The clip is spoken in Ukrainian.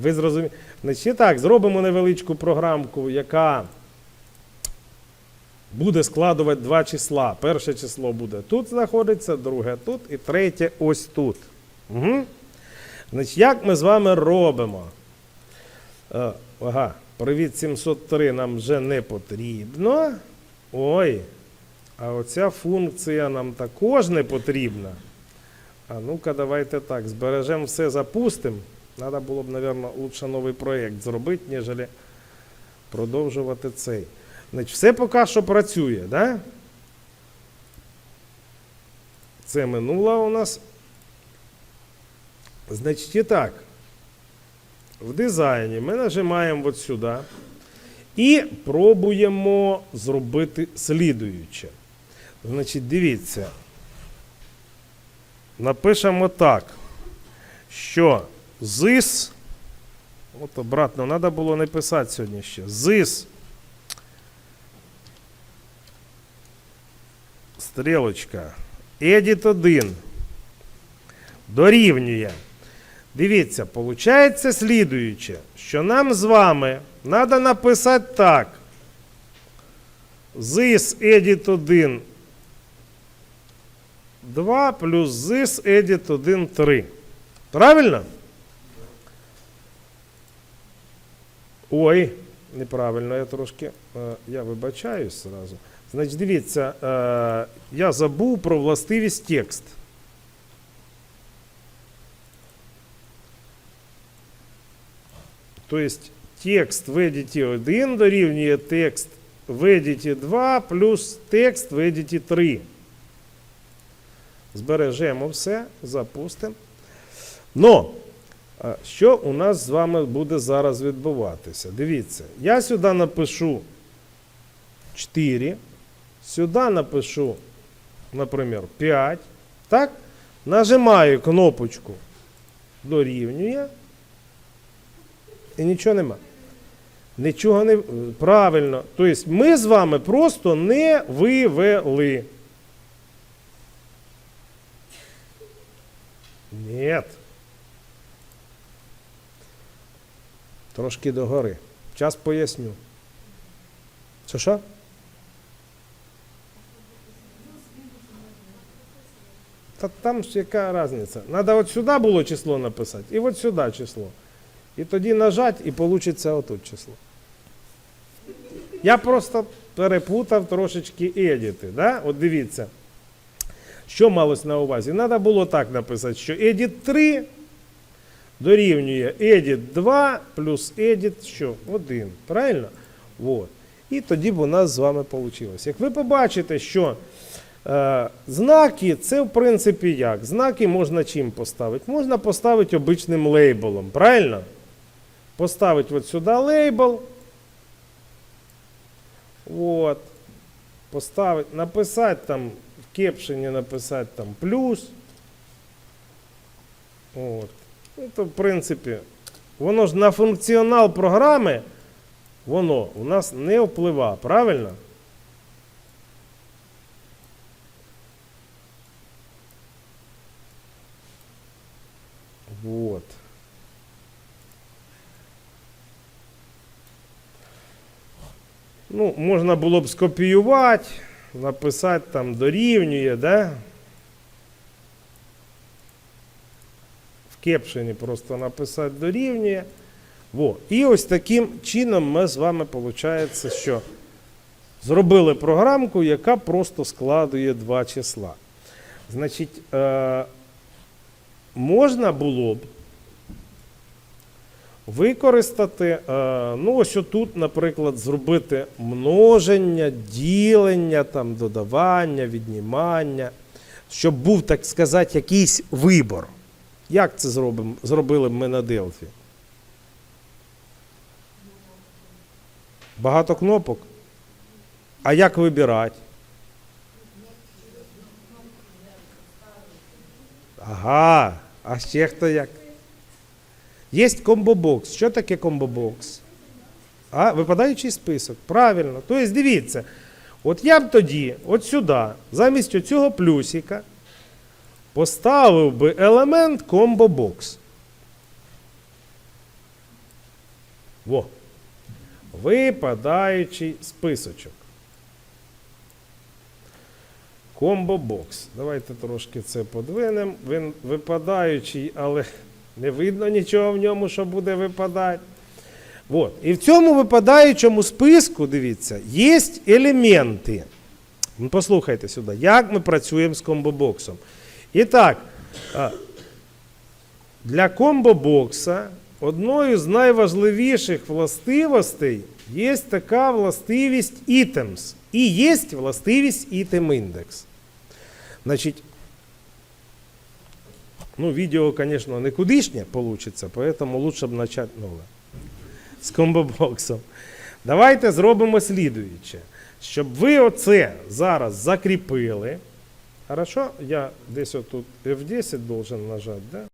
Ви зрозуміли? Значить, так, зробимо невеличку програмку, яка буде складувати два числа. Перше число буде тут знаходиться, друге тут і третє ось тут. Угу. Значить, як ми з вами робимо? Е, ага, привіт 703 нам вже не потрібно. Ой, а оця функція нам також не потрібна. А ну-ка, давайте так, збережемо все, запустимо. Треба було б, мабуть, лучше новий проєкт зробити, ніж продовжувати цей. Значить, все поки що працює, да? Це минуло у нас. Значить, і так. В дизайні ми нажимаємо от сюди і пробуємо зробити слідуюче. Значить, дивіться. Напишемо так, що зис. От обратно, треба було не писати сьогодні ще. Зис. Стрілочка. Edit 1. Дорівнює. Дивіться, виходить слідуюче, що нам з вами треба написати так. This edit 1 2 плюс this edit 1 3. Правильно? Ой, неправильно, я трошки. е, Я вибачаюсь зразу. Значить, дивіться, е, я забув про властивість текст. Тобто текст в едіті 1 дорівнює текст в едіті 2 плюс текст в едіті 3. Збережемо все, запустимо. Но, що у нас з вами буде зараз відбуватися? Дивіться, я сюди напишу 4, сюди напишу, наприклад, 5. Так? Нажимаю кнопочку дорівнює. І нічого нема. Нічого не. Правильно. Тобто ми з вами просто не вивели. Ні. Трошки догори. Час поясню. Що що? Та там ж яка різниця? Треба от сюди було число написати, і от сюди число. І тоді нажать, і вийде отут число. Я просто перепутав трошечки едіти. Да? От дивіться. Що малось на увазі? Треба було так написати, що edit 3 дорівнює edit 2 плюс edit що? 1. Правильно? Вот. І тоді б у нас з вами вийшло. Як ви побачите, що е, знаки це в принципі як? Знаки можна чим поставити? Можна поставити обичним лейблом. Правильно? Поставити от сюди лейбл. Вот. Поставити, написати там в кепшені написати там плюс. От. Ну, то, в принципі, воно ж на функціонал програми, воно у нас не впливає, правильно? Вот. Ну, можна було б скопіювати, написати там дорівнює, да? Кепшені просто написати дорівнює. Во. І ось таким чином ми з вами, виходить, що зробили програмку, яка просто складує два числа. Значить, е- можна було б використати, е, ну ось отут, наприклад, зробити множення, ділення, там, додавання, віднімання, щоб був, так сказати, якийсь вибор. Як це зробимо, зробили б ми на Делфі? Багато кнопок? А як вибирати? Ага, а ще хто як? Є комбобокс. Що таке комбобокс? А, випадаючий список. Правильно. Тобто, дивіться, от я б тоді, от сюди, замість цього плюсика, поставив би елемент комбобокс. Во. Випадаючий списочок. Комбо-бокс. Давайте трошки це подвинемо. Він випадаючий, але не видно нічого в ньому, що буде випадати. Вот. І в цьому випадаючому списку, дивіться, є елементи. Послухайте сюди, як ми працюємо з комбобоксом. І так, а, для комбобокса одною з найважливіших властивостей є така властивість items. І є властивість item index. Значить, ну, відео, звісно, не кудишнє вийде, поэтому лучше б почати нове з комбобоксом. Давайте зробимо слідуюче. Щоб ви оце зараз закріпили. Хорошо, я здесь вот тут F10 должен нажать, да?